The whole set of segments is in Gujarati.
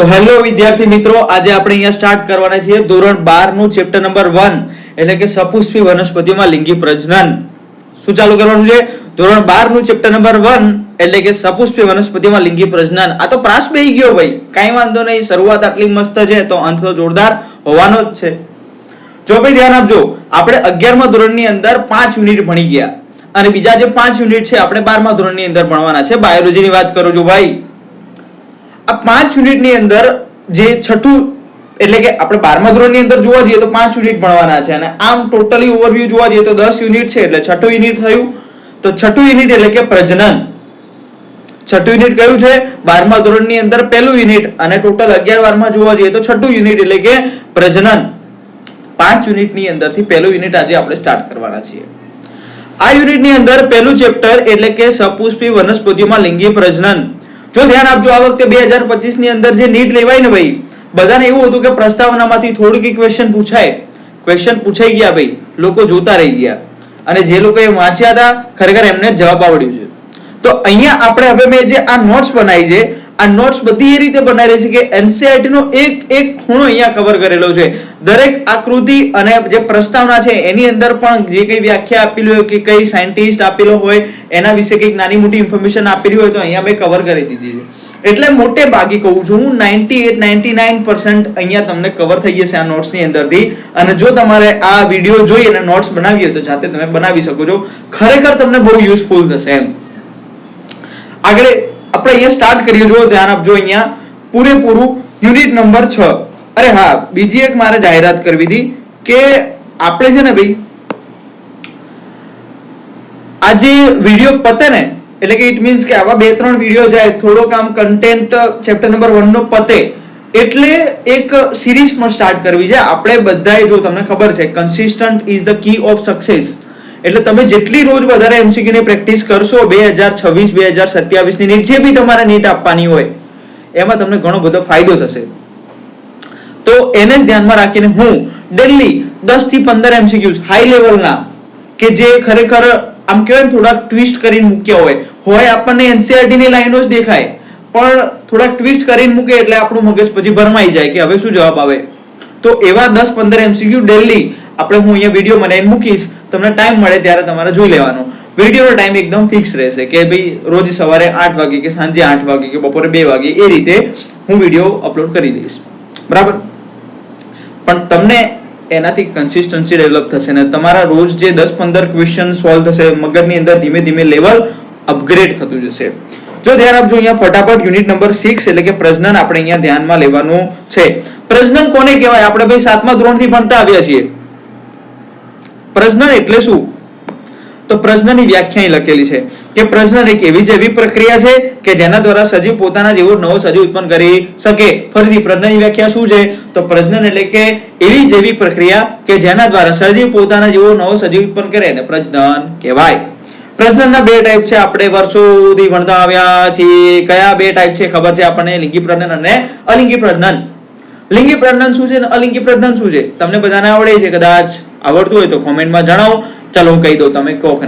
તો હેલો વિદ્યાર્થી મિત્રો, આજે આપણે અહીંયા સ્ટાર્ટ કરવાના છીએ ધોરણ 12 નું ચેપ્ટર નંબર 1 એટલે કે સપુષ્પી વનસ્પતિમાં લિંગી પ્રજનન. શું ચાલુ કરવાનું છે? ધોરણ 12 નું ચેપ્ટર નંબર 1 એટલે કે સપુષ્પી વનસ્પતિમાં લિંગી પ્રજનન. આ તો પ્રાસ બેહી ગયો ભાઈ. કાંઈ વાંધો નહીં, શરૂઆત આટલી મસ્ત છે, તો અંત તો જોરદાર હોવાનો જ છે. જો ભાઈ ધ્યાન આપજો, આપણે 11મા ધોરણની અંદર 5 યુનિટ ભણી ગયા. અને બીજા જે 5 યુનિટ છે, આપણે 12મા ધોરણની અંદર ભણવાના છે. બાયોલોજીની વાત કરું છું ભાઈ. આ પાંચ યુનિટની અંદર જે છઠ્ઠું, એટલે કે આપણે બારમા ધોરણની અંદર જોવા જઈએ તો પાંચ યુનિટ ભણવાના છે. અને આમ ટોટલી ઓવરવ્યુ જોવા જઈએ તો દસ યુનિટ છે, એટલે છઠ્ઠું યુનિટ થયું. તો છઠ્ઠું યુનિટ એટલે કે પ્રજનન. છઠ્ઠું યુનિટ કયું છે? બારમા ધોરણની અંદર પહેલું યુનિટ અને ટોટલ અગિયાર બારમાં જોવા જઈએ તો છઠ્ઠું યુનિટ એટલે કે પ્રજનન. પાંચ યુનિટની અંદરથી પહેલું યુનિટ આજે આપણે સ્ટાર્ટ કરવાના છીએ. આ યુનિટની અંદર પહેલું ચેપ્ટર એટલે કે સપુષ્પી વનસ્પતિઓમાં લિંગી પ્રજનન. જો ધ્યાન આપજો, આ વખતે બે હજાર પચીસની અંદર જે નીટ લેવાય ને ભાઈ, બધાને એવું હતું કે પ્રસ્તાવનામાંથી થોડીક ક્વેશ્ચન પૂછાય. ક્વેશ્ચન પૂછાઈ ગયા ભાઈ, લોકો જોતા રહી ગયા. અને જે લોકોએ વાંચ્યા હતા, ખરેખર એમને જવાબ આવડ્યું છે. તો અહીંયા આપણે હવે મેં જે આ નોટ્સ બનાવી છે આ નોટ્સ બધી એ રીતે બનાવી છે કે એનસીઆરટી નો એક એક ખૂણો અહીંયા કવર કરેલો છે. દરેક આકૃતિ અને જે પ્રસ્તાવના છે, એની અંદર પણ જે કઈ વ્યાખ્યા આપેલી હોય કે કઈ સાયન્ટિસ્ટ આપેલો હોય, એના વિશે કંઈક નાની મોટી ઇન્ફોર્મેશન આપેલી હોય તો અહીંયા મેં કવર કરી દીધી છે. એટલે મોટે ભાગે કહું છું હું નાઇન્ટી એટ નાઇન્ટી નાઇન અહીંયા તમને કવર થઈ જશે આ નોટ્સની અંદરથી. અને જો તમારે આ વીડિયો જોઈ અને નોટ્સ બનાવી હોય તો જાતે તમે બનાવી શકો છો. ખરેખર તમને બહુ યુઝફુલ થશે એમ. આગળ આપણે અહીંયા સ્ટાર્ટ કરીએ જો ધ્યાન આપજો અહીંયા. પૂરેપૂરું યુનિટ નંબર છ. અરે હા, બીજી એક મારે જાહેરાત કરવી હતી કે આપણે છે ને ભાઈ, આ જે વીડિયો પતે ને, એટલે કે ઇટ મીન્સ કે આવા બે ત્રણ વીડિયો જાય થોડોક આમ કન્ટેન્ટ ચેપ્ટર નંબર વન નો પતે, એટલે એક સિરીઝ પણ સ્ટાર્ટ કરવી છે. આપણે બધાએ જો તમને ખબર છે consistent is the key of success એટલે તમે જેટલી રોજ વધારે એમસીક્યુ ની પ્રેક્ટિસ કરશો, બે હજાર છવ્વીસ, બે હજાર સત્યાવીસની નીટ જે બી તમારે નીટ આપવાની હોય, એમાં તમને ઘણો બધો ફાયદો થશે. તો એને જ ધ્યાનમાં રાખીને હું ડેલી દસથી પંદર એમસીક્યુઝ હાઈ લેવલના કે જે ખરેખર આમ કહેવાય થોડાક ટ્વિસ્ટ કરીને મૂક્યા હોય હોય આપણને એનસીઆરટી ની લાઈનો જ દેખાય, પણ થોડાક ટ્વિસ્ટ કરીને મૂકે એટલે આપણું મગજ પછી ભરમાઈ જાય કે હવે શું જવાબ આવે. તો એવા દસ પંદર એમસીક્યુ ડેલી આપણે હું અહીંયા વીડિયો બનાવીને મૂકીશ તમને ટાઈમ મળે ત્યારે તમારે જોઈ લેવાનો. વિડીયોનો ટાઈમ એકદમ ફિક્સ રહેશે કે ભાઈ રોજ સવારે આઠ વાગે કે સાંજે આઠ વાગે કે બપોરે બે વાગે એ રીતે હું વીડિયો અપલોડ કરી દઈશ. બરાબર? પણ તમને એનાથી કન્સિસ્ટન્સી ડેવલપ થશે ને તમારા રોજ જે દસ પંદર ક્વેશ્ચન સોલ્વ થશે, મગજની અંદર ધીમે ધીમે લેવલ અપગ્રેડ થતું જશે. જો ધ્યાન આપજો, અહીંયા ફટાફટ યુનિટ નંબર સિક્સ એટલે કે પ્રજનન આપણે અહીંયા ધ્યાનમાં લેવાનું છે. પ્રજનન કોને કહેવાય? આપણે ભાઈ સાતમા ધોરણથી ભણતા આવ્યા છીએ. પ્રજનન એટલે શું? તો પ્રજનનની વ્યાખ્યા અહીં લખેલી છે કે પ્રજનન એક એવી જૈવિક પ્રક્રિયા છે કે જેના દ્વારા સજીવ પોતાના જેવો નવો સજીવ ઉત્પન્ન કરી શકે. ફરીથી પ્રજનનની વ્યાખ્યા શું છે? તો પ્રજનન એટલે કે એવી જૈવિક પ્રક્રિયા કે જેના દ્વારા સજીવ પોતાના જેવો નવો સજીવ ઉત્પન્ન કરે એને પ્રજનન કહેવાય. પ્રજનનના બે ટાઈપ છે આપણે વર્ષો સુધી ભણતા આવ્યા છીએ. કયા બે ટાઈપ છે ખબર છે આપણને? લિંગી પ્રજનન અને અલિંગી પ્રજનન લિંગી પ્રજનન શું છે અને અલિંગી પ્રજનન શું છે? તમને બધાને આવડે છે કદાચ. આવડતું હોય તો કોમેન્ટમાં જણાવો. ચાલો હું કહી દઉં તમે કહો કે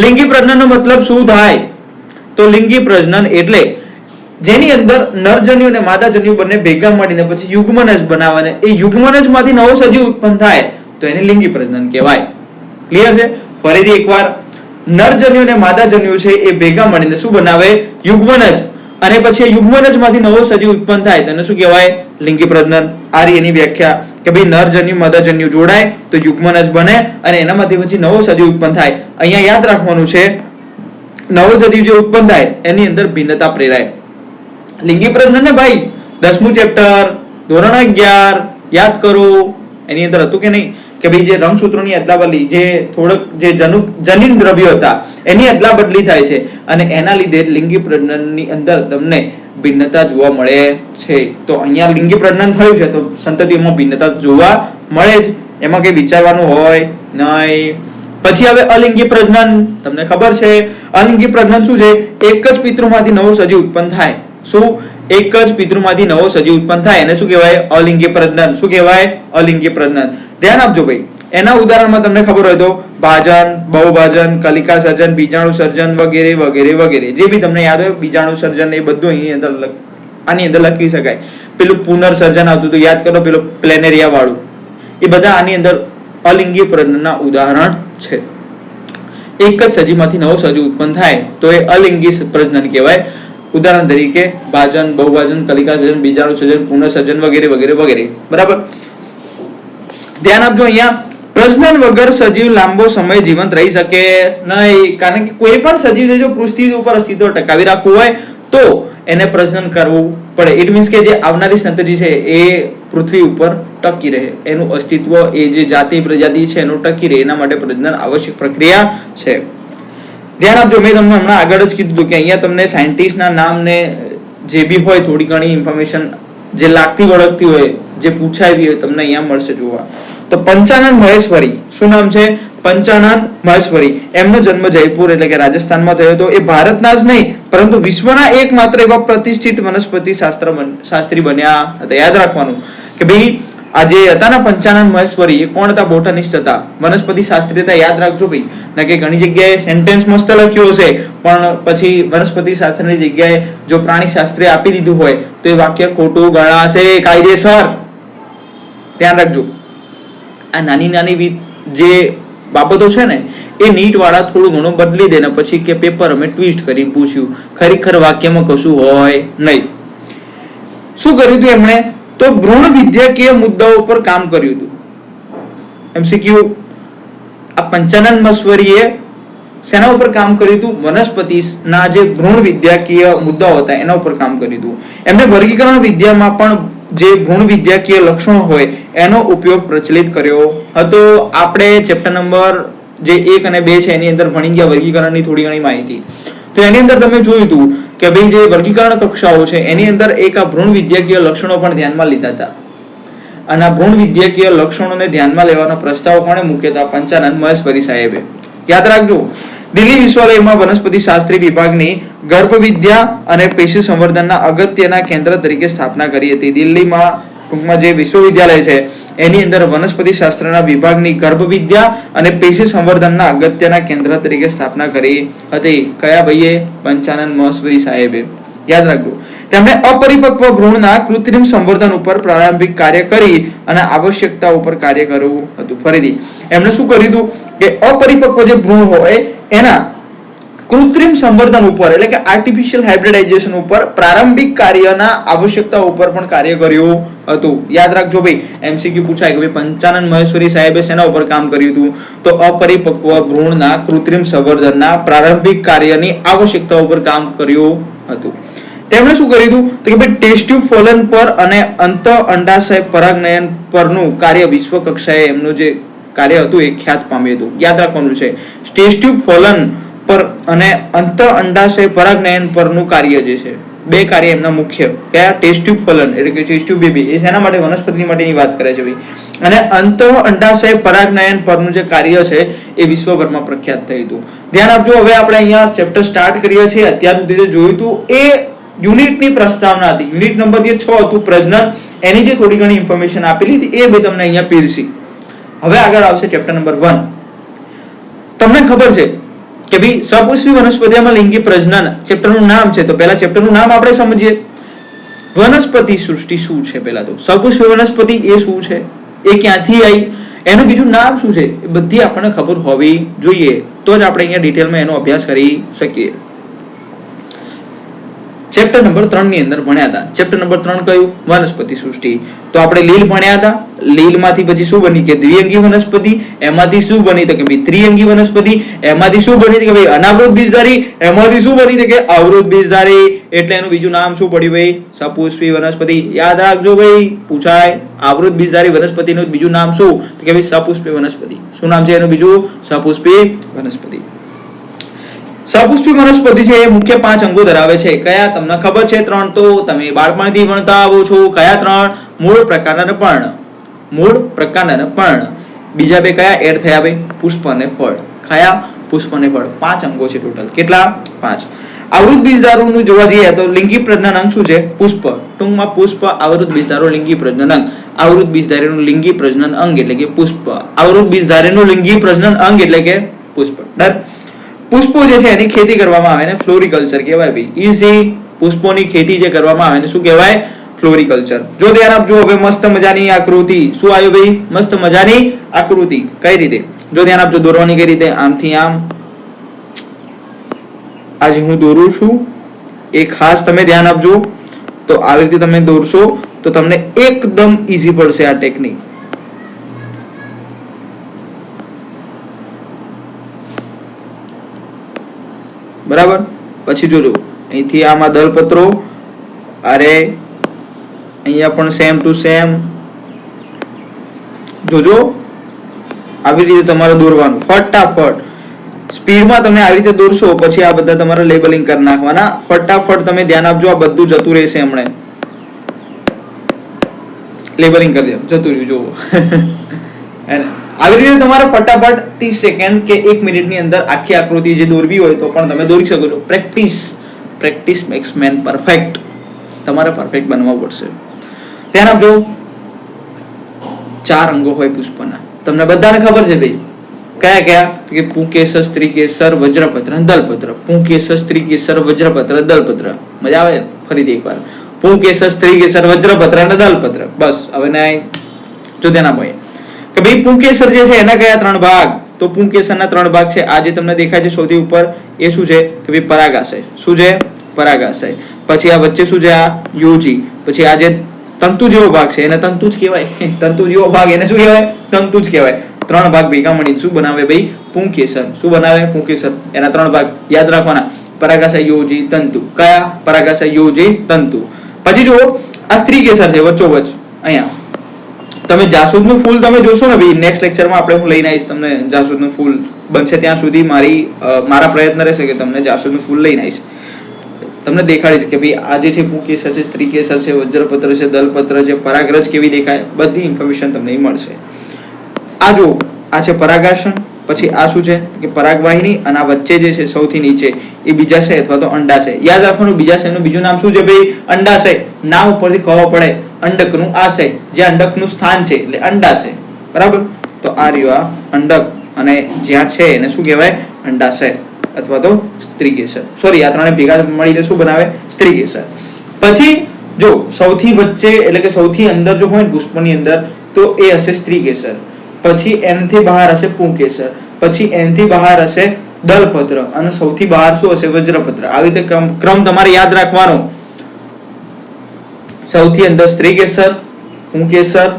લિંગી પ્રજનનનો મતલબ શું થાય? તો લિંગી પ્રજનન એટલે જેની અંદર નરજન્યુ અને માદાજન્યુ બંને ભેગા મળીને પછી યુગ્મનજ બનાવવાને. એ યુગ્મનજમાંથી નવો સજીવ ઉત્પન્ન થાય તો એને લિંગી પ્રજનન કહેવાય. ક્લિયર છે? ફરીથી એકવાર. નરજન્યુ અને માદાજન્યુ છે એ ભેગા મળીને શું બનાવે? યુગ્મનજ. અને પછી યુગ્મન યુગ્મનજમાંથી નવો સજીવ ઉત્પન્ન થાય તેને શું કહેવાય? લિંગી પ્રજનન. આ એની વ્યાખ્યા. કે ભાઈ નરજન્યુ, માદાજન્યુ જોડાય, તો યુગ્મનજ બને અને એનામાંથી પછી નવો સજીવ ઉત્પન્ન થાય. અહીંયા યાદ રાખવાનું છે, નવો સજીવ જે ઉત્પન્ન થાય, એની અંદર ભિન્નતા પ્રેરાય. લિંગી પ્રજનન ને ભાઈ, દસમું ચેપ્ટર, ધોરણ અગિયાર, યાદ કરો. એની અંદર હતું કે નહીં? કે ભાઈ જે રંગસૂત્રોની અદલા બદલી, જે થોડક જે જનુ જનીન દ્રવ્યો હતા, એની અદલા બદલી થાય છે. અને એના લીધે લિંગી પ્રજનનની અંદર તમને ભિન્નતા જોવા મળે છે. તો અહીંયા લિંગી પ્રજ્ઞાન થયું છે, તો સંતતિઓમાં ભિન્નતા જોવા મળે જ. એમાં કઈ વિચારવાનું હોય નહીં. પછી હવે અલિંગી પ્રજ્ઞાન તમને ખબર છે, અલિંગી પ્રજ્ઞાન શું છે? એક જ પિતૃમાંથી નવો સજીવ ઉત્પન્ન થાય. શું? એક જ પિતૃમાંથી નવો સજીવ ઉત્પન્ન થાય. એને શું કહેવાય? અલિંગી પ્રજ્ઞાન શું કહેવાય? અલિંગી પ્રજ્ઞાન ધ્યાન આપજો ભાઈ. એના ઉદાહરણમાં તમને ખબર હોય તો ભાજન, બહુભાજન, કલિકા સર્જન, બીજાણુ સર્જન વગેરે વગેરે વગેરે. જે બી તમને યાદ હોય, બીજાણુ સર્જન એ બધું અહીં અંદર આની અંદર લખી શકાય. પેલું પુનર્સર્જન આવતું હતું. યાદ કરો, પેલું પ્લેનેરિયા વાળું એ બધા આની અંદર અલિંગી પ્રજનનના ઉદાહરણ છે. એક જ સજીવમાંથી નવો સજીવ ઉત્પન્ન થાય તો એ અલિંગી પ્રજનન કહેવાય. ઉદાહરણ તરીકે ભાજન, બહુભાજન, કલિકા સર્જન, બીજાણુ સર્જન પુનઃસર્જન વગેરે વગેરે વગેરે. બરાબર? ધ્યાન આપજો અહીંયા પ્રજનન વગર સજીવ લાંબો સમય જીવંત રહી શકે નહીં. કારણ કે કોઈ પણ સજીવ જો પૃથ્વી ઉપર અસ્તિત્વ ટકાવી રાખવું હોય, તો એને પ્રજનન કરવું પડે. ઇટ મીન્સ કે જે આવનારી સંતતિ છે, એ પૃથ્વી ઉપર ટકી રહે. એનું અસ્તિત્વ, એ જે જાતિ, પ્રજાતિ છે, એનું ટકી રહે. એના માટે પ્રજનન આવશ્યક પ્રક્રિયા છે. ધ્યાન આપજો, મેં તમને હમણાં આગળ જ કીધું હતું કે અહીંયા તમને સાયન્ટિસ્ટના નામ ને જે બી હોય, થોડી ઘણી ઇન્ફોર્મેશન જે લાગતી વળગતી હોય, જે પૂછાવી હોય, તમને અહીંયા મળશે જોવા. તો પંચાનંદ મહેશ્વરી. શું નામ છે? પંચાનંદ મહેશ્વરી. એમનો જન્મ જયપુર એટલે કે રાજસ્થાનમાં થયો હતો. એ ભારતના જ નહીં, પરંતુ વિશ્વના એકમાત્ર એવા પ્રતિષ્ઠિત વનસ્પતિ શાસ્ત્ર શાસ્ત્રી બન્યા હતા. યાદ રાખવાનું કે ભાઈ, આ જે હતા ને પંચાનંદ મહેશ્વરી, એ કોણ હતા? બોટનિસ્ટ હતા. વનસ્પતિ શાસ્ત્રી હતા. યાદ રાખજો ભાઈ. ના કે ઘણી જગ્યાએ સેન્ટેન્સ મસ્ત લખ્યું હશે, પણ પછી વનસ્પતિ શાસ્ત્રની જગ્યાએ જો પ્રાણી શાસ્ત્રી આપી દીધું હોય, તો એ વાક્ય ખોટું ગણાશે કાયદેસર. ધ્યાન રાખજો. આ નાની નાની જે બાબતો છે ને, એ નીટ વાળા થોડું ઘણું બદલી દે ને પછી કે પેપર અમે ટ્વિસ્ટ કરી પૂછ્યું. ખરેખર વાક્યમાં કશું હોય નહીં. શું કર્યું હતું એમણે? તો ભ્રૂણ વિદ્યાકીય મુદ્દાઓ પર કામ કર્યું હતું. એમસીક્યુ આ પંચાનંદ મશ્વરીએ શેના ઉપર કામ કર્યું હતું? વનસ્પતિના જે ભ્રૂણ વિદ્યાકીય મુદ્દાઓ હતા, એના ઉપર કામ કર્યું હતું. એમને વર્ગીકરણ વિદ્યામાં પણ જે ગુણ વિદ્યાકીય લક્ષણો હોય, એનો ઉપયોગ પ્રચલિત કર્યો હતો. આપણે ચેપ્ટર નંબર જે એક અને બે છે, એની અંદર ભણી ગયા વર્ગીકરણની થોડી ઘણી માહિતી. તો એની અંદર તમે જોયું હતું કે ભાઈ જે વર્ગીકરણ કક્ષાઓ છે, એની અંદર એક આ ભ્રૂણ વિદ્યાકીય લક્ષણો પણ ધ્યાનમાં લીધા હતા. અને આ ભ્રૂણ વિદ્યાકીય લક્ષણોને ધ્યાનમાં લેવાનો પ્રસ્તાવ કોણે મૂક્યો હતો પંચાનંદ મહેશ્વરી સાહેબે. યાદ રાખજો દિલ્હી વિશ્વાલયમાં વનસ્પતિ શાસ્ત્રી વિભાગની ગર્ભવિદ્યા અને પેશી સંવર્ધનના અગત્યના કેન્દ્ર તરીકે સ્થાપના કરી હતી. દિલ્હીમાં ટૂંકમાં જે વિશ્વવિદ્યાલય છે, એની અંદર વનસ્પતિ શાસ્ત્રના વિભાગની ગર્ભવિદ્યા અને પેશી સંવર્ધનના અગત્યના કેન્દ્ર તરીકે સ્થાપના કરી હતી. કયા ભાઈએ? પંચાનંદ મહેશ્વરી સાહેબે. યાદ રાખજો. તેમણે અપરિપક્વ ભ્રૂણના કૃત્રિમ સંવર્ધન ઉપર પ્રારંભિક કાર્ય કરી અને આવશ્યકતા ઉપર કાર્ય કરવું હતું. ફરીથી, એમણે શું કર્યું હતું? કે અપરિપક્વ જે ભ્રૂણ હોય, એના કૃત્રિમ સંવર્ધન ઉપર, એટલે કે આર્ટિફિશિયલ હાઇબ્રિડાઇઝેશન ઉપર પ્રારંભિક કાર્યના આવશ્યકતા ઉપર પણ કાર્ય કર્યું હતું. યાદ રાખજો ભાઈ એમસીક્યુ પૂછાય કે ભાઈ પંચાનંદ મહેશ્વરી સાહેબે શેના ઉપર કામ કર્યું હતું? તો અપરિપક્વ ભ્રૂણના કૃત્રિમ સંવર્ધનના પ્રારંભિક કાર્યની આવશ્યકતા ઉપર કામ કર્યું હતું. તેમણે શું કર્યું હતું? તો કે ભાઈ ટેસ્ટ્યુબ ફોલન પર અને અંત અંડાશય પરાગનયન પરનું કાર્ય વિશ્વ કક્ષાએ એમનું જે કાર્ય હતું, એ ખ્યાત પામ્યું હતું. યાદ રાખવાનું છે ટેસ્ટ ટ્યુબ ફોલન પર અને અંત અંડાશય પરાગનયન પરનું કાર્ય જે છે, બે કાર્ય એમના મુખ્ય. કયા? ટેસ્ટ ટ્યુબ ફલન, એટલે કે ટેસ્ટ ટ્યુબ બેબી. એ શેના માટે? વનસ્પતિ માટેની વાત કરે છે ભાઈ. અને અંત અંડાશય પરાગનયન પરનું જે કાર્ય છે, એ વિશ્વભરમાં પ્રખ્યાત થયું હતું. ધ્યાન આપજો, હવે આપણે અહીંયા ચેપ્ટર સ્ટાર્ટ કરીએ છીએ. અત્યાર સુધી જે જોયું હતું, એ યુનિટની પ્રસ્તાવના હતી. યુનિટ નંબર જે છ હતું, પ્રજનન. એની જે થોડી ઘણી ઇન્ફોર્મેશન આપેલી હતી, એ બે તમને અહીંયા પીરસી. હવે આગળ આવશે ચેપ્ટર નંબર વન તમને ખબર છે કે ભાઈ સપુષ્પી વનસ્પતિમાં લિંગી પ્રજનન ચેપ્ટરનું નામ છે. તો પહેલા ચેપ્ટરનું નામ આપણે સમજીએ. વનસ્પતિ સૃષ્ટિ શું છે પહેલા તો? સપુષ્પી વનસ્પતિ એ શું છે? એ ક્યાંથી આવી એનું બીજું નામ શું છે? એ બધી આપણને ખબર હોવી જોઈએ. તો જ આપણે અહીંયા ડિટેલમાં એનો અભ્યાસ કરી શકીએ. ચેપ્ટર નંબર ત્રણની અંદર ભણ્યા હતા. ચેપ્ટર નંબર ત્રણ કયું? વનસ્પતિ સૃષ્ટિ. તો આપણે લીલ ભણ્યા હતા. લીલમાંથી પછી શું બની કે દ્વિઅંગી વનસ્પતિ, એમાંથી શું બની તો કે ભાઈ ત્રિઅંગી વનસ્પતિ, એમાંથી શું બની કે ભાઈ અનાવૃત બીજધારી, એમાંથી શું બની કે અવૃત બીજધારી, એટલે એનું બીજું નામ શું પડ્યું ભાઈ? સપુષ્પી વનસ્પતિ. યાદ રાખજો ભાઈ, પૂછાય આવૃત બીજધારી વનસ્પતિનું બીજું નામ શું? તો કે ભાઈ સપુષ્પી વનસ્પતિ. શું નામ છે એનું બીજું? સપુષ્પી વનસ્પતિ. સપુષ્પી વનસ્પતિ છે એ મુખ્ય પાંચ અંગો ધરાવે છે. કયા? તમને ખબર છે ત્રણ તો તમે બાળપણથી ભણતા આવો છો. કયા ત્રણ? મૂળ પ્રકારના પણ મૂળ પ્રકારના અને પર્ણ. બીજા બે કયા એડ થયા ભાઈ? પુષ્પ અને ફળ. ખાયા? પુષ્પ અને ફળ. પાંચ અંગો છે ટોટલ કેટલા? પાંચ. આવૃત બીજદારોનું જોવા જઈએ તો લિંગી પ્રજનન અંગ શું છે? પુષ્પ. ટૂંકમાં પુષ્પ, આવૃત બીજદારો લિંગી પ્રજનન અંગ. આવૃત બીજધારીનું લિંગી પ્રજનન અંગ એટલે કે પુષ્પ. આવૃત બીજધારીનું લિંગી પ્રજનન અંગ એટલે કે પુષ્પ. ડર પુષ્પો જે છે એની ખેતી કરવામાં આવે ને? ફ્લોરિકલ્ચર કહેવાય ભાઈ. ઇઝી પુષ્પોની ખેતી જે કરવામાં આવે ને, શું કહેવાય? ફ્લોરિકલ્ચર. જો ધ્યાન આપજો, હવે મસ્ત મજાની આકૃતિ. શું આવ્યું ભાઈ? મસ્ત મજાની આકૃતિ. કઈ રીતે? જો ધ્યાન આપજો, દોરવાની કઈ રીતે? આમથી આમ. આજે હું દોરું છું. એ ખાસ તમે ધ્યાન આપજો. તો આવી રીતે તમે દોરશો, તો તમને એકદમ ઈઝી પડશે આ ટેકનિક બરાબર? પછી જોજો. અહીંથી આમાં દલપત્રો અરે અહીંયા પણ સેમ ટુ સેમ જોજો, આવી રીતે તમારે દોરવાનું. ફટાફટ. સ્પીડમાં તમે આવી રીતે દોરશો, પછી આ બધા તમારે લેબલિંગ કરી નાખવાના. ફટાફટ તમે ધ્યાન આપજો, આ બધું જતું રહેશે હમણે. લેબલિંગ કરી દો જતું રહ્યું, જોવો. આવી રીતે તમારે ફટાફટ ત્રીસ સેકન્ડ કે એક મિનિટની અંદર આખી આકૃતિ જે દોરવી હોય તો પણ તમે દોરી શકો છો. Practice practice makes man perfect તમારે પરફેક્ટ બનવા પડશે. ધ્યાન આપજો ચાર અંગો હોય પુષ્પના. તમને બધાને ખબર છે ભાઈ? કયા કયા? કે પુંકેસર, સ્ત્રીકેસર, વજ્રપત્ર દલપત્ર. પુંકેસર, સ્ત્રીકેસર, વજ્રપત્ર, દલપત્ર. મજા આવે? ફરીથી એકવાર. પુંકેસર, સ્ત્રીકેસર, વજ્રપત્ર અને દલપત્ર. બસ, હવે ના જો તેના હોય. કે ભાઈ, પુંકેસર જે છે, એના કયા ત્રણ ભાગ? તો પુંકેસરના ત્રણ ભાગ છે. આ જે તમને દેખાય છે સૌથી ઉપર. એ શું છે? કે ભાઈ, પરાગાશય. શું છે? પરાગાશય. પછી આ વચ્ચે શું છે? આ યોજી. પછી આ જે તંતુ જેવો ભાગ છે, એને તંતુ જ કહેવાય. તંતુ જેવો ભાગ એને શું કહેવાય? તંતુ જ કહેવાય. ત્રણ ભાગ ભેગા મળીને શું બનાવે ભાઈ? પુંકેસર શું બનાવે? પુંકેસર એના ત્રણ ભાગ યાદ રાખવાના. પરાગાશય, યોજી, તંતુ. કયા? પરાગાશય, યોજી, તંતુ. પછી જુઓ, આ સ્ત્રીકેસર છે વચ્ચોવચ અહીંયા. તમે જાસૂદનું ફૂલ તમે જોશો ને ભાઈ નેક્સ્ટ લેક્ચરમાં આપણે હું લઈને આવીશ તમને જાસૂદનું ફૂલ. બનશે ત્યાં સુધી મારી મારા પ્રયત્ન રહેશે કે તમને જાસૂદનું ફૂલ લઈને આવીશ. તમને દેખાડીશ કે ભાઈ આ જે છે પુંકેસર છે સ્ત્રીકેસર છે, વજ્રપત્ર છે, દલપત્ર છે, પરાગરજ કેવી દેખાય, બધી ઇન્ફોર્મેશન તમને મળશે. આ જો આ છે પરાગાસન, પછી આ શું છે? કે પરાગવાહિની અને આ વચ્ચે જે છે સૌથી નીચે, એ બીજાશય અથવા તો અંડાશય યાદ રાખવાનું બીજાશયનું બીજું નામ શું છે ભાઈ? અંડાશય નામ ઉપરથી ખબર પડે, અંડકનું આશય જે અંડકનું સ્થાન છે, એટલે અંડાશય બરાબર? તો આ રહ્યું આ અંડક, અને જ્યાં છે એને શું કહેવાય? અંડાશય અથવા તો સ્ત્રીકેસર. સોરી આ ત્રણે ભેગા મળીને શું બનાવે? સ્ત્રીકેસર. પછી, જો સૌથી વચ્ચે, એટલે કે સૌથી અંદર જો હોય પુષ્પની અંદર, તો એ હશે સ્ત્રીકેસર. પછી એનથી બહાર હશે પુંકેસર. પછી એનથી બહાર હશે દલપત્ર. અને સૌથી બહાર શું હશે? વજ્રપત્ર. આવી રીતે ક્રમ તમારે યાદ રાખવાનો. સૌથી અંદર સ્ત્રીકેસર, પુંકેસર,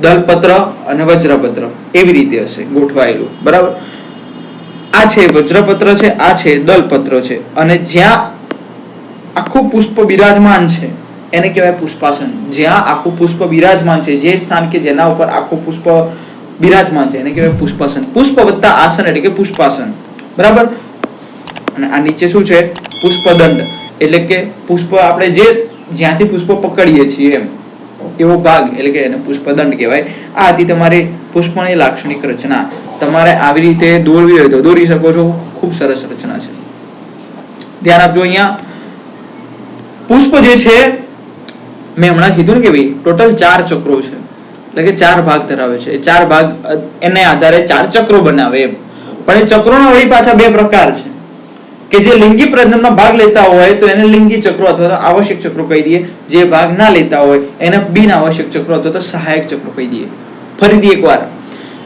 દલપત્ર અને વજ્રપત્ર. એવી રીતે હશે ગોઠવાયેલું. બરાબર? આ છે વજ્રપત્ર છે, આ છે દલપત્ર છે. અને જ્યાં આખું પુષ્પ બિરાજમાન છે, એને કહેવાય પુષ્પાસન. જ્યાં આખું પુષ્પ બિરાજમાન છે, જે સ્થાન કે જેના ઉપર આખું પુષ્પ બિરાજમાન છે, એને કહેવાય પુષ્પાસન. પુષ્પ વત્તા આસન એટલે કે પુષ્પાસન. બરાબર? અને આ નીચે શું છે? પુષ્પદંડ. એટલે કે પુષ્પ આપણે જે જ્યાંથી પુષ્પ પકડીએ છીએ એમ. એવો ભાગ, એટલે કે એને પુષ્પદંડ કહેવાય. આ હતી તમારી પુષ્પની લાક્ષણિક રચના. તમારે આવી રીતે દોરવી હોય તો દોરી શકો છો. ખૂબ સરસ રચના છે. ધ્યાન આપજો અહીંયા. પુષ્પ જે છે, મેં હમણાં કીધું ને કે ભાઈ, ટોટલ ચાર ચક્રો છે. એટલે કે ચાર ભાગ ધરાવે છે. ચાર ભાગ એને આધારે ચાર ચક્રો બનાવે એમ. પણ એ ચક્રોના વળી પાછા બે પ્રકાર છે. કે જે લિંગી પ્રજનનમાં ભાગ લેતા હોય તો એને લિંગી ચક્રો અથવા તો આવશ્યક ચક્રો કહી દઈએ. જે ભાગ ના લેતા હોય એને બિન આવશ્યક ચક્રો અથવા તો સહાયક ચક્રો કહી દઈએ. ફરીથી એકવાર.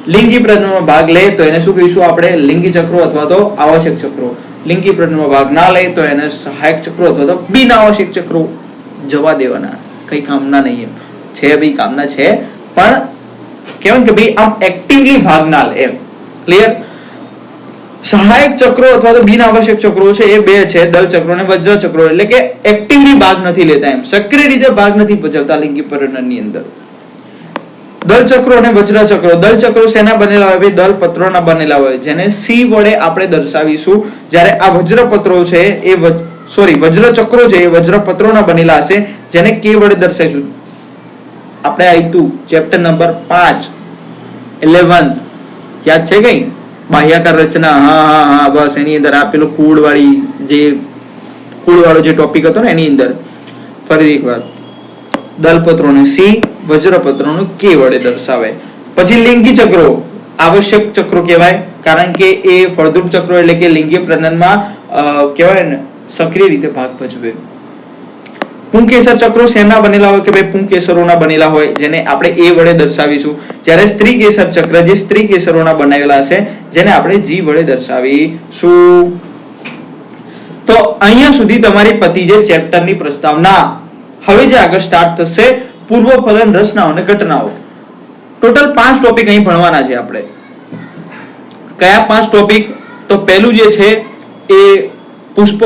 લિંગી પ્રજનનમાં ભાગ લે તો એને શું કહીશું આપણે? લિંગી ચક્રો અથવા તો આવશ્યક ચક્રો. લિંગી પ્રજનનમાં ભાગ ના લે તો એને સહાયક ચક્રો અથવા તો બિન આવશ્યક ચક્રો જવા દેવાના. કઈ કામના નહીં એમ. છે ભાઈ, કામના છે. પણ કહેવાય કે ભાઈ, આમ એક્ટિવલી ભાગ ના લે એમ. ક્લિયર સહાયક ચક્રો અથવા તો બિન આવશ્યક ચક્રો છે, એ બે છે, દળ ચક્રો અને વજ્ર ચક્રો. એટલે કે એક્ટિવલી ભાગ નથી લેતા એમ. સક્રિય રીતે ભાગ નથી ભજવતા લિંગી પ્રજનનની અંદર. દળ ચક્રો અને વજ્ર ચક્રો. દળ ચક્રો શેના બનેલા હોય? ભાઈ, દળ પત્રોના બનેલા હોય. જેને સી વડે આપણે દર્શાવીશું. જ્યારે આ વજ્ર પત્રો છે, એ સોરી વજ્ર ચક્રો છે, એ વજ્ર પત્રોના બનેલા હશે. જેને કે વડે દર્શાવીશું. આપણે આવ્યું ચેપ્ટર નંબર પાંચ. ઇલેવન્થ યાદ છે કઈ? બાહ્યાકાર રચના, હા હા હા, બસ, એની અંદર આપેલો કુળ વાળી જે કુળ વાળો જે ટોપિક હતો ને, એની અંદર. ફરી એકવાર દલપત્રોને સી વજ્રપત્રોને કે વડે દર્શાવે. પછી લિંગી ચક્રો. આવશ્યક ચક્રો કહેવાય, કારણ કે એ ફળદ્રુપ ચક્રો એટલે કે લિંગી પ્રજનનમાં કહેવાય ને, સક્રિય રીતે ભાગ ભજવે. પુંકેસર ચક્રો શેના બનેલા હોય કે ભાઈ પુંકેસરોના બનેલા હોય, જેને આપણે એ વડે દર્શાવીશું. જ્યારે સ્ત્રી કેસર ચક્ર જે સ્ત્રી કેસરોના બનાવેલા હશે, જેને આપણે જી વડે દર્શાવીશું. તો અહીંયા સુધી તમારી પતિ જે ચેપ્ટરની પ્રસ્તાવના. હવે જે આગળ સ્ટાર્ટ થશે, પૂર્વ ફલન રચનાઓ અને ઘટનાઓ. ટોટલ પાંચ ટોપિક અહીં ભણવાના છે આપણે. કયા પાંચ ટોપિક તો પહેલું જે છે એ પુષ્પ,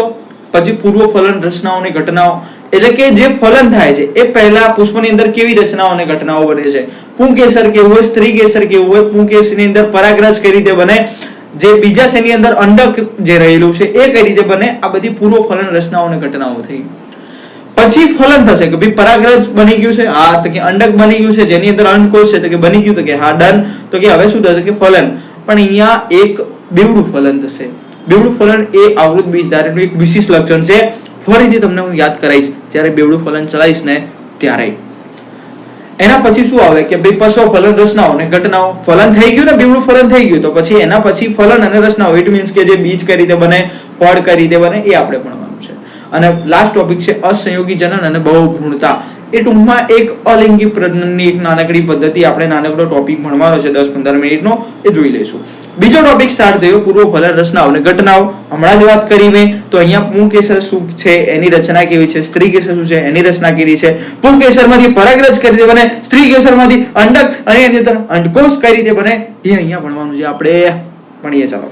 પછી પૂર્વ ફલન રચનાઓ અને ઘટનાઓ. એટલે કે જે ફલન થાય છે, એ પહેલા પુષ્પની અંદર કેવી રચનાઓ અને ઘટનાઓ બને છે? પુંકેસર કેવું હોય, સ્ત્રી કેસર કેવું હોય પુંકેસરની અંદર પરાગરજ કઈ રીતે બને? જે બીજા શેની અંદર અંડક જે રહેલું છે, એ કઈ રીતે બને? આ બધી પૂર્વ ફલન રચનાઓ અને ઘટનાઓ થઈ. પછી ફલન થશે કે ભાઈ પરાગરજ બની ગયું છે, હા, તો કે અંડક બની ગયું છે, જેની અંદર અંડકોશ છે, તો કે બની ગયું, તો કે હા, ડન. તો કે હવે શું થશે? કે ફલન. પણ અહીંયા એક બેવડું ફલન થશે. બેવડું ફલન એ આવૃત બીજ ધારકનું એક વિશિષ્ટ લક્ષણ છે. ફરીથી તમને હું યાદ કરાવીશ, જ્યારે બેવડું ફલન ચલાવીશ ને ત્યારે. એના પછી શું આવે કે ભાઈ પશો ફલન રચનાઓ અને ઘટનાઓ, ફલન થઈ ગયું ને બેવડું ફલન થઈ ગયું, તો પછી એના પછી ફલન અને રચનાઓ ઇટ મીન્સ કે જે બીજ કઈ રીતે બને, ફળ કઈ રીતે બને, એ આપણે ભણવાનું છે. અને લાસ્ટ ટોપિક છે અસંયોગી જનન અને બહુભ્રૂણતા એ ટૂંકમાં એક અલિંગી પ્રજનનની એક નાનકડી પદ્ધતિ આપણે નાનકડો ટોપિક ભણવાનો છે, દસ પંદર મિનિટનો, એ જોઈ લઈશું. બીજો ટોપિક સ્ટાર્ટ થયો, પૂર્વ ફલન રચનાઓ અને ઘટનાઓ. હમણાં જ વાત કરી મેં. તો અહીંયા પુંકેસર શું છે, એની રચના કેવી છે, સ્ત્રી કેસર શું છે, એની રચના કેવી છે પુંકેસરમાંથી પરાગરજ કરી રીતે બને, સ્ત્રી કેસરમાંથી અંડક અને એની અંદર અંડકોષ કઈ રીતે બને, એ અહીંયા ભણવાનું છે. આપણે ભણીએ, ચાલો.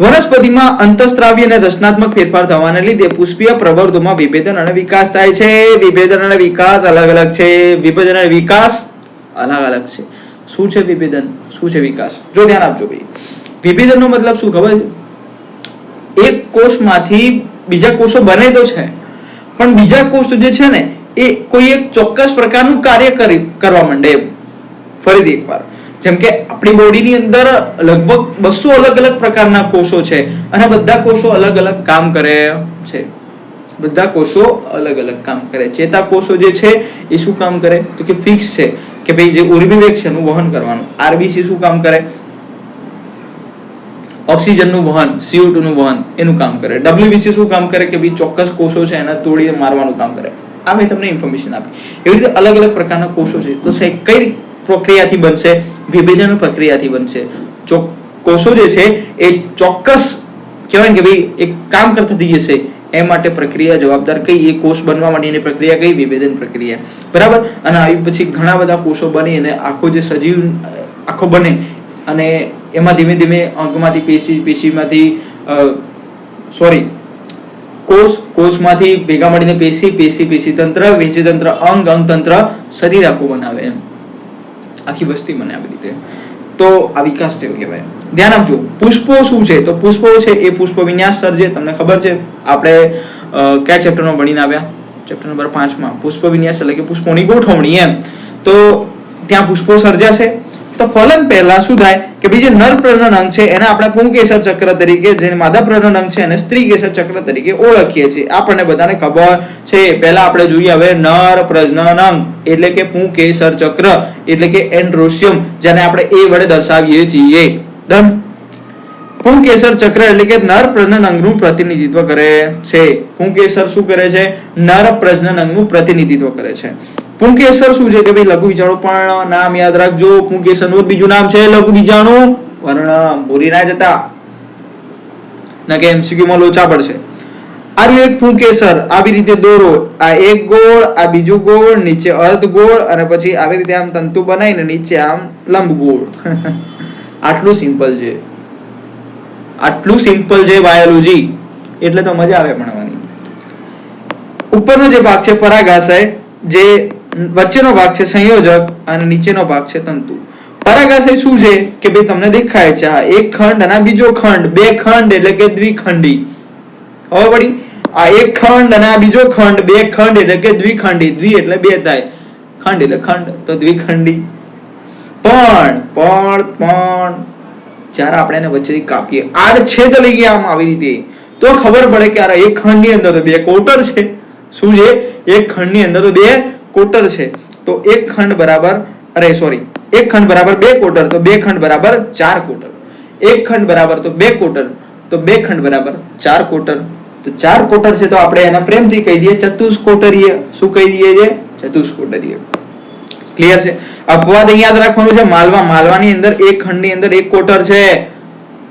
વનસ્પતિમાં અંતઃસ્ત્રાવી અને રચનાત્મક ફેરફાર થવાને લીધે પુષ્પીય પ્રવર્ધોમાં વિભેદન અને વિકાસ થાય છે. વિભેદન અને વિકાસ અલગ અલગ છે. વિભેદન અને વિકાસ અલગ અલગ છે. શું છે વિભેદન? શું છે વિકાસ? જો ધ્યાન આપજો ભાઈ. વિભેદનનો મતલબ શું ખબર? છે એક કોષમાંથી બીજા કોષો બને તો છે. પણ બીજા કોષ જે છે ને, એ કોઈ એક ચોક્કસ પ્રકારનું કાર્ય કરી, કરવા માંડે ફરીથી એકવાર. જેમ કે આપણી બોડીની અંદર લગભગ બસો અલગ અલગ પ્રકારના કોષો છે અને બધા કોષો અલગ અલગ કામ કરે છે. બધા કોષો અલગ અલગ કામ કરે. ચેતા કોષો જે છે, એ શું કામ કરે? તો કે ફિક્સ છે કે ભાઈ જે ઉર્મિવેગ છે વહન કરવાનું. આરબીસી શું કામ કરે? ઓક્સિજનનું વહન CO2 નું વહન, એનું કામ કરે. ડબ્લ્યુબીસી શું કામ કરે કે ભાઈ ચોક્કસ કોષો છે એને તોડીને મારવાનું કામ કરે. આ મેં તમને ઇન્ફોર્મેશન આપી. એવી રીતે અલગ અલગ પ્રકારના કોષો છે. તો કઈ પ્રક્રિયાથી બનશે? વિભેદન પ્રક્રિયાથી બનશે. કોષો જે છે, એ ચોક્કસ કહેવાય કે ભાઈ એક કામ કરતા થઈ જશે. એ માટે પ્રક્રિયા જવાબદાર કઈ? એ કોષ બનવા માટેની પ્રક્રિયા કઈ? વિભેદન પ્રક્રિયા. બરાબર? અને આવી પછી ઘણા બધા કોષો બની અને આખો જે સજીવ, આખો બને અને એમાં ધીમે ધીમે અંગમાંથી પેશી, પેશીમાંથી સોરી કોષ, કોષમાંથી ભેગા મળીને પેશી પેશી પેશી તંત્ર અંગ અંગ તંત્ર શરીર આખું બનાવે એમ. આખી વસ્તી બને આવી રીતે. તો આ વિકાસ થયો કહેવાય. ધ્યાન આપજો. પુષ્પો શું છે? તો પુષ્પો છે એ પુષ્પ વિન્યાસ સર્જે તમને ખબર છે? આપણે કયા ચેપ્ટરમાં ભણીને આવ્યા? ચેપ્ટર નંબર પાંચમાં. પુષ્પ વિન્યાસ એટલે કે પુષ્પોની ગોઠવણી એમ. તો ત્યાં પુષ્પો સર્જાશે. તો ફલન પહેલા શું થાય કે બીજે નર પ્રજનન અંગ છે, એને આપણે પુંકેસર ચક્ર તરીકે, જેને માદા પ્રજનન અંગ છે, એને સ્ત્રી કેસર ચક્ર તરીકે ઓળખીએ છીએ. આપણને બધાને ખબર છે, પહેલા આપણે જોઈએ હવે નર પ્રજનન અંગ, એટલે કે પુંકેસર ચક્ર, એટલે કે એન્ડ્રોશિયમ જેને આપણે એ વડે દર્શાવીએ છીએ. ડન પુંકેસર ચક્ર એટલે કે નર પ્રજનન અંગનું પ્રતિનિધિત્વ કરે છે. પુંકેસર શું કરે છે? નર પ્રજનન અંગનું પ્રતિનિધિત્વ કરે છે. પુંકેસર શું છે કે ભાઈ લઘુ બીજાણુ? પણ નામ યાદ રાખજો. પુંકેસરનું બીજું નામ છે લઘુ બીજાણુ. વર્ણ ભૂલી ના જતા. ના કે એમસીક્યુ માં લોચા પડશે. આ રહ્યું એક પુંકેસર. આવી રીતે દોરો. આ એક ગોળ, આ બીજું ગોળ, નીચે અર્ધ ગોળ અને પછી આવી રીતે આમ તંતુ બનાવીને નીચે આમ લંબ ગોળ. આટલું સિમ્પલ છે. આટલું સિમ્પલ છે બાયોલોજી એટલે તો મજા આવે ભણવાની. ઉપરનો જે ભાગ છે, પરાગાશય, જે વચ્ચેનો ભાગ છે સંયોજક અને નીચેનો ભાગ છે તંતુ. પરાગાશય શું છે? કે ભાઈ તમને દેખાય છે આ એક ખંડ અને બીજો ખંડ. બે ખંડ એટલે કે દ્વિખંડી. ખબર પડી? આ એક ખંડ અને આ બીજો ખંડ. બે ખંડ એટલે કે દ્વિખંડી. દ્વિ એટલે બે થાય. ખંડ એટલે ખંડ. તો દ્વિખંડી. પણ પણ પણ. જ્યારે આપણે એને વચ્ચેથી કાપીએ. આડછેદ લઈએ આમ આવી રીતે. તો ખબર પડે કે આ એક ખંડની અંદર તો બે કોટર છે. શું છે? એક ખંડની અંદર તો બે કોટર છે, તો એક ખંડ બરાબર, અરે સોરી એક ખંડ બરાબર બે કોટર તો બે ખંડ બરાબર ચાર કોટર એક ખંડ બરાબર તો બે કોટર તો બે ખંડ બરાબર ચાર કોટર તો ચાર કોટર છે તો આપણે એના પ્રેમથી કહી દઈએ ચતુષ્કોટરીય. શું કહી દઈએ છે ચતુષ્કોટરીય. ક્લિયર છે? અપવાદ યાદ રાખવાનું છે, માલવા, માલવાની અંદર એક ખંડની અંદર એક કોટર છે.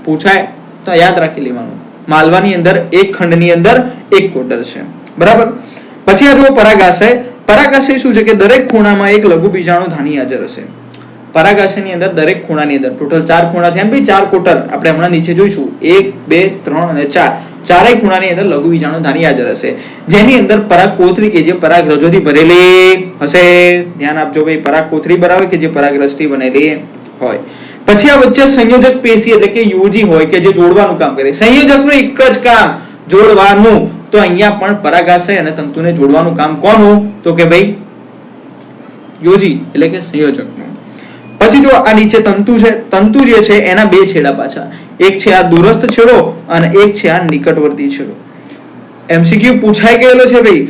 પૂછાય તો યાદ રાખી લેવાનું. માલવાની અંદર એક ખંડની અંદર એક કોટર છે. બરાબર? પછી આ જો પરાગાશય. પરાગાશય શું છે કે દરેક ખૂણામાં એક લઘુ બીજાણુ ધાની હાજર હશે. પરાગાશયની અંદર દરેક ખૂણાની અંદર ટોટલ ચાર ખૂણા થયા. ભાઈ ચાર કોટર આપણે હમણાં નીચે જોઈશું. એક, બે, ત્રણ અને ચાર. ચારેય ખૂણાની અંદર લઘુ બીજાણુ ધાની હાજર હશે. જેની અંદર પરાગ કોથરી કે જે પરાગ રજોથી ભરેલી હશે. ધ્યાન આપજો ભાઈ પરાગ કોથરી બરાબર કે જે પરાગ રસથી બનેલી હોય. પછી આ વચ્ચે સંયોજક પેશી એટલે કે યુજી હોય કે જે જોડવાનું કામ કરે. સંયોજકનું એક જ કામ, જોડવાનું. તો અહીંયા પણ પરાગાશય અને તંતુને જોડવાનું કામ કોનું તો કે ભાઈ યોજી, એટલે કે સંયોજકનું પછી જો આ નીચે તંતુ છે, તંતુ જે છે, એના બે છેડા પાછા. એક છે આ દૂરસ્થ છેડો અને એક છે આ નિકટવર્તી છેડો. એમસીક્યુ પૂછાઈ ગયેલો છે ભાઈ,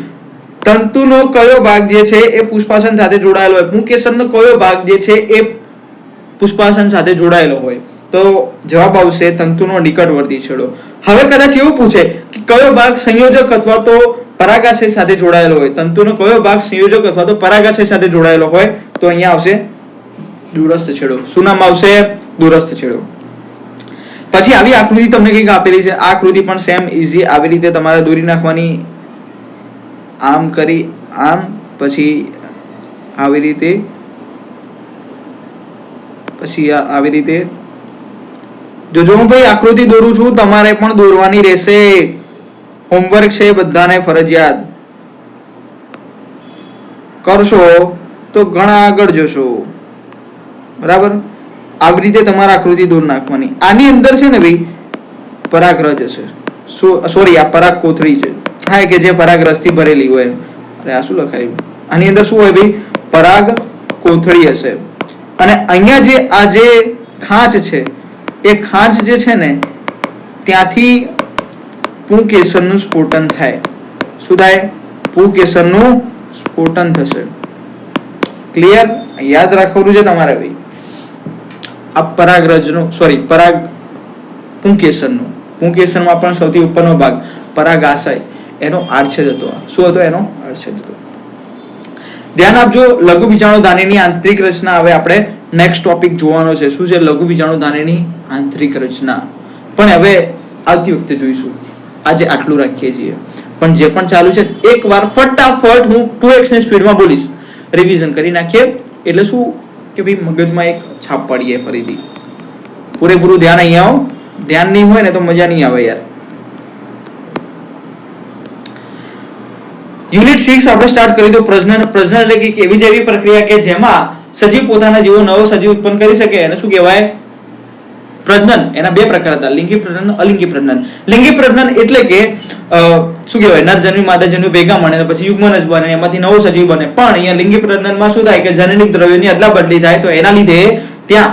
તંતુનો કયો ભાગ જે છે એ પુષ્પાસન સાથે જોડાયેલો હોય? પુંકેસરનો કયો ભાગ જે છે એ પુષ્પાસન સાથે જોડાયેલો હોય? તો જવાબ આવશે તંતુનો નિકટવર્તી છેડો. હવે કદાચ એવું પૂછે કે કયો ભાગ સંયોજક અથવા તો પરાગાશય સાથે જોડાયેલો હોય? તંતુનો કયો ભાગ સંયોજક અથવા તો પરાગાશય સાથે જોડાયેલો હોય? તો અહીંયા આવશે દૂરસ્થ છેડો. શું નામ આવશે? દૂરસ્થ છેડો. પછી આવી આકૃતિ તમને કંઈક આપેલી છે. આ આકૃતિ પણ સેમ ઇઝી આવી રીતે તમારે દોરી નાખવાની. આમ કરી, આમ, પછી આવી રીતે, પછી આવી રીતે જો જો હું ભાઈ આકૃતિ દોરું છું, તમારે પણ દોરવાની રહેશે. હોમવર્ક છે બધાને ફરજિયાત. કરશો તો ઘણા આગળ જશો. બરાબર? આવી રીતે તમારે આકૃતિ દૂર નાખવાની. આની અંદર છે ને ભાઈ, પરાગ્રહ જશે. સોરી આ પરાગ કોથળી છે. હા કે જે પરાગરસથી ભરેલી હોય. અરે, આ શું લખાયું? આની અંદર શું હોય ભાઈ? પરાગ કોથળી હશે. અને અહીંયા જે, આ જે ખાંચ છે એ ખાંચ જે છે ને, ત્યાંથી પુંકેસરનું સ્ફોટન થાય. શું થાય? પુંકેસરનું સ્ફોટન થશે. ક્લિયર યાદ રાખવાનું છે તમારે ભાઈ. આ પરાગરજનો સોરી પરાગ પુંકેસરનો. પુંકેસરમાં પણ સૌથી ઉપરનો ભાગ, પરાગાશય. એનો આડછેદ હતો. શું હતો એનો? આડછેદ હતો. ધ્યાન આપજો, લઘુ બીજાણુ દાનીની આંતરિક રચના હવે આપણે નેક્સ્ટ ટોપિક જોવાનો છે. શું છે? લઘુ બીજાણુ ધાનીની આંતરિક રચના. પણ હવે આવતી વખતે જોઈશું. આજે આટલું રાખીએ છીએ. પણ જે પણ ચાલુ છે, એકવાર ફટાફટ હું 2x ની સ્પીડમાં બોલીશ. રિવિઝન કરી નાખીએ. એટલે શું? કે ભાઈ મગજમાં એક છાપ પાડીએ ફરીથી. પૂરેપૂરું ધ્યાન અહીંયા આવો ધ્યાન નહીં હોય ને તો મજા નહીં આવે યાર. યુનિટ સિક્સ આપણે સ્ટાર્ટ કરી દો. પ્રજનન પ્રજનન એટલે કે એવી જ એવી પ્રક્રિયા કે જેમાં સજીવ પોતાના જેવો નવો સજીવ ઉત્પન્ન કરી શકે, એને શું કહેવાય? પ્રજનન. એના બે પ્રકાર હતા, લિંગી પ્રજનન, અલિંગી પ્રજનન. લિંગી પ્રજનન એટલે કે શું કહેવાય, નરજન્યુ જન્મી ભેગા મળે પછી યુગ્મન જ બને, એમાંથી નવો સજીવ બને. પણ અહીંયા લિંગી પ્રજનનમાં શું થાય કે જનનિક દ્રવ્યોની અદલા બદલી થાય, તો એના લીધે ત્યાં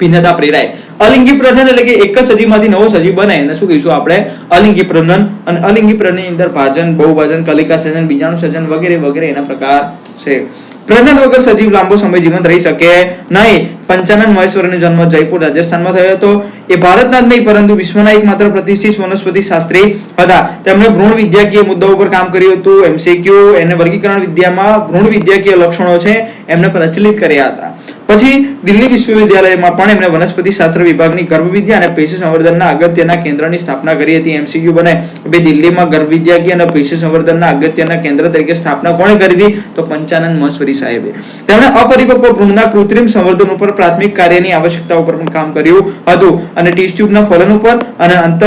ભિન્નતા પ્રેરાય. અલિંગી પ્રજનન એટલે કે એક જ સજીવમાંથી નવો સજીવ બને, એને શું કહીશું આપણે? અલિંગી પ્રજનન. અને અલિંગી પ્રજનની અંદર ભાજન, બહુભાજન કલિકા સર્જન બીજાણુ સર્જન વગેરે વગેરે એના પ્રકાર છે. પ્રજનન વગર સજીવ લાંબો સમય જીવંત રહી શકે નહીં. પંચાનન મહેશ્વરનો જન્મ જયપુર, રાજસ્થાનમાં થયો હતો. એ ભારતના જ નહીં, પરંતુ વિશ્વના એકમાત્ર પ્રતિષ્ઠિત વનસ્પતિ શાસ્ત્રી હતા. તેમણે ભ્રૂણ વિદ્યાકીય મુદ્દાઓ પર કામ કર્યું હતું. એમસીક્યુ, એને વર્ગીકરણ વિદ્યામાં ભ્રૂણ વિદ્યાકીય લક્ષણો છે, એમને પ્રચલિત કર્યા હતા. પછી દિલ્હી વિશ્વવિદ્યાલયમાં પણ એમણે વનસ્પતિ શાસ્ત્ર વિભાગની ગર્ભવિદ્યા અને પેશી સંવર્ધનના અગત્યના કેન્દ્રની સ્થાપના કરી હતી. એમસીક્યુ બને. બે દિલ્હીમાં ગર્ભવિદ્યાકીય અને પેશી સંવર્ધનના અગત્યના કેન્દ્ર તરીકે સ્થાપના કોણે કરી હતી? તો પંચાનંદ મહેશ્વરી સાહેબે. તેમણે અપરિપક્વ ભ્રૂણના કૃત્રિમ સંવર્ધન ઉપર પ્રાથમિક કાર્યની આવશ્યકતા ઉપર પણ કામ કર્યું હતું. અને ટીસ્ટ ટ્યુબના ફલન ઉપર અને અંત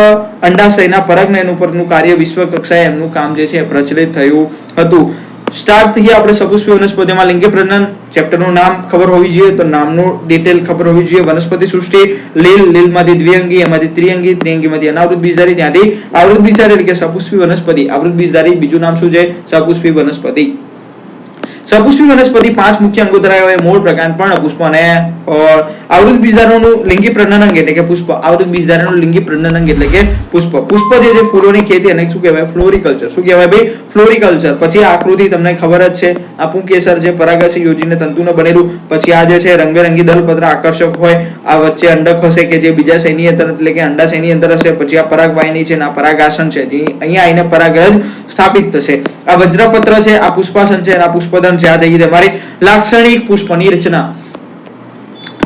અંડાશયના પરાગનયન ઉપરનું કાર્ય વિશ્વ એમનું કામ જે છે પ્રચલિત થયું હતું. સ્ટાર્ટ થઈએ આપણે સપુષ્પી વનસ્પતિમાં લિંગ પ્રજનન ચેપ્ટરનું નામ ખબર હોવી જોઈએ તો નામનું ડિટેલ ખબર હોવી જોઈએ. વનસ્પતિ સૃષ્ટિ, લીલ, લીલમાંથી દ્વિઅંગી, એમાંથી ત્રિઅંગી, ત્રિઅંગીમાંથી અનાવૃત બીજધારી ત્યાંથી આવૃત બીજધારી એટલે કે સપુષ્પી વનસ્પતિ. આવૃત બીજધારી બીજું નામ શું છે? સપુષ્પી વનસ્પતિ. સપુષ્પી વનસ્પતિ પાંચ મુખ્ય અંગો ધરાવે મૂળ પ્રકાંડ પણ પુષ્પ અને આવૃત બીજધારણનું લિંગી પ્રજનન એટલે કે પુષ્પ. આવૃત બીજધારણનું લિંગી પ્રજનન એટલે કે પુષ્પ. પુષ્પ જે છે, ફૂલોની ખેતી અને શું કહેવાય? ફ્લોરિકલ્ચર. શું કહેવાય ભાઈ? ફ્લોરિકલ્ચર. પછી આકૃતિ તમને ખબર જ છે. આ પુંકેસર છે પરાગાશી યોજીને તંતુને બનેલું. પછી આ જે છે, રંગબેરંગી દલપત્ર આકર્ષક હોય. આ વચ્ચે અંડક હશે કે જે બીજા શૈની અંદર, એટલે કે અંડાશયની અંદર હશે. પછી આ પરાગવાહિની છે આ પરાગાસન છે. જે અહીંયા આવીને પરાગ સ્થાપિત થશે. આ વજ્રપત્ર છે, આ પુષ્પાસન છે આ પુષ્પદન છે આ થઈ ગઈ લાક્ષણિક પુષ્પની રચના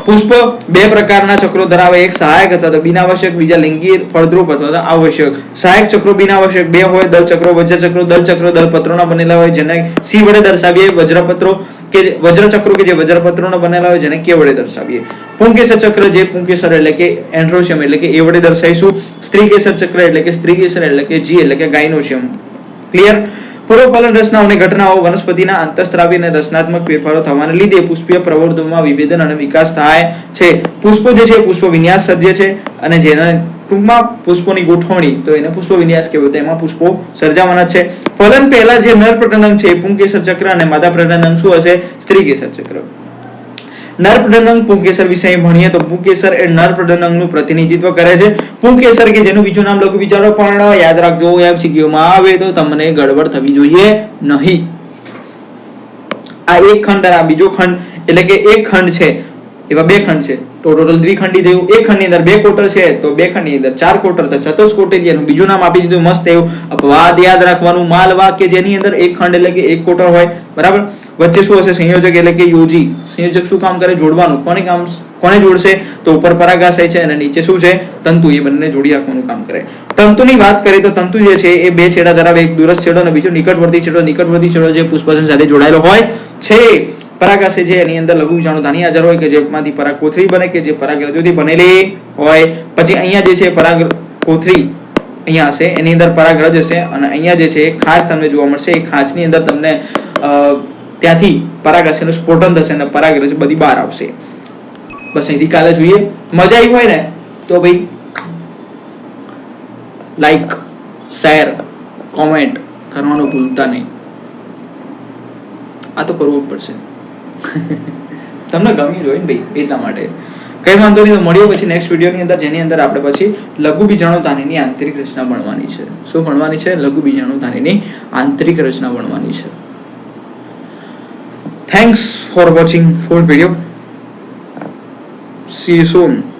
પુષ્પ બે પ્રકારના ચક્રો ધરાવે. એક સહાયક અથવા તો બિનાવશ્યક, બીજા લિંગી ફળદ્રુપ અથવા તો આવશ્યક. સહાયક ચક્રો બિનાવશ્યક બે હોય. દલ ચક્રો, વજ્ર ચક્રો. દલ ચક્રો દલ પત્રોના બનેલા હોય, જેને સી વડે દર્શાવીએ. વજ્રપત્રો કે વજ્ર ચક્રો કે જે વજ્રપત્રોના બનેલા હોય, જેને કે વડે દર્શાવીએ. પુંકેસર ચક્ર જે પુંકેસર એટલે કે એન્ડ્રોશિયમ એટલે કે એ વડે દર્શાવીશું. સ્ત્રીકેસર ચક્ર એટલે કે સ્ત્રીકેસર એટલે કે જી એટલે કે ગાયનોશિયમ. ક્લિયર? પૂર્વફલન રચનાઓ અને ઘટનાઓ વનસ્પતિના આંતરસ્ત્રાવી અને રચનાત્મક ફેરફારો થવાને લીધે પુષ્પીય પ્રવર્ધમાં વિભેદન અને વિકાસ થાય છે. પુષ્પો જે છે પુષ્પ વિન્યાસ સર્જે છે અને જેના ટૂંકમાં પુષ્પોની ગોઠવણી, તો એને પુષ્પ વિન્યાસ કહેવાય એમાં પુષ્પો સર્જાવાના છે. ફલન પહેલા જે નર પ્રજનન છે એ પુંકેસર ચક્ર અને માદા પ્રજનન શું હશે સ્ત્રી કેસર ચક્ર. નર પ્રજનન પુંકેસર વિશે ભણીએ તો પુંકેસર એ નર પ્રજનનનું પ્રતિનિધિત્વ કરે છે. પુંકેસર કે જેનું બીજું નામ લઘુ વિચારો, પણ યાદ રાખજો એમસીક્યુમાં આવે તો તમને ગડબડ થવી જોઈએ નહીં. આ એક ખંડ અને આ બીજો ખંડ, એટલે કે એક ખંડ છે, એવા બે ખંડ છે. તો ટોટલ દ્વિખંડી થયું, એક ખંડની અંદર બે કોટર છે, તો બે ખંડની અંદર ચાર કોટર તો ચતુષ્કોટી એનું બીજું નામ આપી દીધું, મસ્ત એવું અપવાદ યાદ રાખવાનું માલ કે જેની અંદર એક ખંડ એટલે કે એક કોટર હોય, બરાબર? વચ્ચે શું હશે? સંયોજક એટલે કે યોજી. સંયોજક શું કામ કરે? જોડવાનું. કોને કામ કોને જોડશે? તો ઉપર પરાગાશય છે અને નીચે શું છે? તંતુ. એ બંને જોડી રાખવાનું કામ કરે. તંતુની વાત કરીએ તો તંતુ જે છે, એ બે છેડા ધરાવે. એક દૂરસ્થ છેડો અને બીજો નિકટવર્તી છેડો. નિકટવર્તી છેડો જે પુષ્પજન સાથે જોડાયેલો હોય છે. પરાગાશય છે એની અંદર લઘુ વિજાણુ ધાની હાજર હોય કે જેમાંથી પરાગ કોથળી બને કે જે પરાગરજોથી બનેલી હોય. પછી અહીંયા જે છે, પરાગ કોથળી અહીંયા હશે. એની અંદર પરાગરજ હશે અને અહીંયા જે છે, એ ખાંચ તમને જોવા મળશે. એ ખાંચની અંદર તમને ત્યાંથી પરાગાશયનું સ્ફોટન થશે અને પરાગરજ બધી બહાર આવશે. બસ અહીંથી કાલે જોઈએ. મજા આવી હોય ને, તો ભાઈ લાઈક શેર કોમેન્ટ કરવાનું ભૂલતા નહીં. આ તો કરવું જ પડશે. તમને ગમ્યું જોઈએ ને ભાઈ, એટલા માટે. કઈ વાંધો નહીં મળ્યો પછી નેક્સ્ટ વિડીયોની અંદર, જેની અંદર આપણે પછી લઘુ બીજાણુ ધાનીની આંતરિક રચના ભણવાની છે. શું ભણવાની છે? લઘુ બીજાણુ ધાનીની આંતરિક રચના ભણવાની છે. thanks for watching full video. See you soon.